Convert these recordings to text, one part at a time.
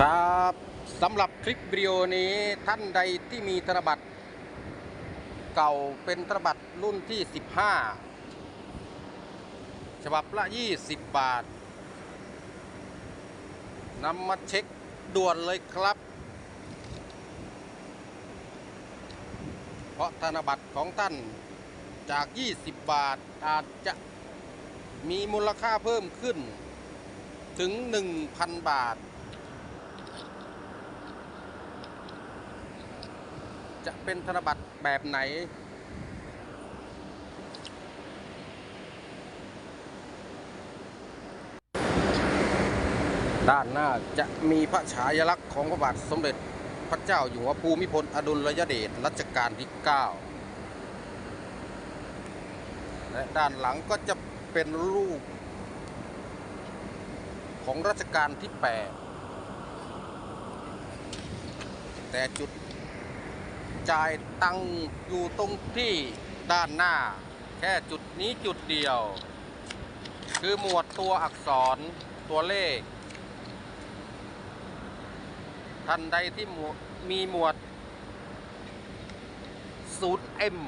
ครับสำหรับคลิปวิดีโอนี้ท่านใดที่มีธนบัตรเก่าเป็นธนบัตรรุ่นที่ 15 ฉบับละ 20 บาทนำมาเช็คด่วนเลยครับ เพราะธนบัตรของท่านจาก 20 บาทอาจจะมีมูลค่าเพิ่มขึ้นถึง 1,000 บาท จะเป็นธนบัตรแบบไหน ด้านหน้าจะมีพระฉายาลักษณ์ของพระบาทสมเด็จพระเจ้าอยู่หัวภูมิพลอดุลยเดชรัชกาลที่ 9 และด้านหลังก็จะเป็นรูป ของรัชกาลที่ 8 แต่จุด จ่ายตังอยู่ตรงที่ด้านหน้า แค่จุดนี้จุดเดียว คือหมวดตัวอักษรตัวเลขท่านใดที่มีหมวด 0M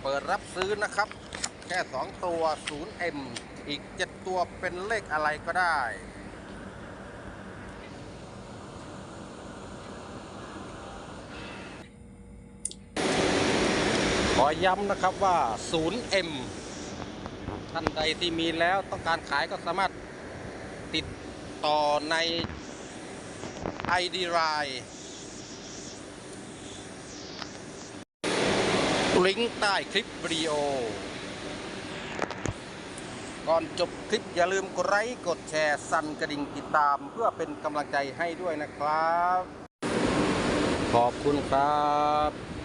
เปิดรับซื้อนะครับ แค่ 2 ตัว 0M อีก 7 ตัวเป็นเลขอะไรก็ได้ อย้ำนะครับว่า 0M ท่านใดที่มีแล้วต้องการขายก็สามารถติดต่อใน ID Line ลิงก์ใต้คลิปวิดีโอ ก่อนจบคลิปอย่าลืมกดไลค์กดแชร์สั่นกระดิ่งติดตาม เพื่อเป็นกำลังใจให้ด้วยนะครับ ขอบคุณครับ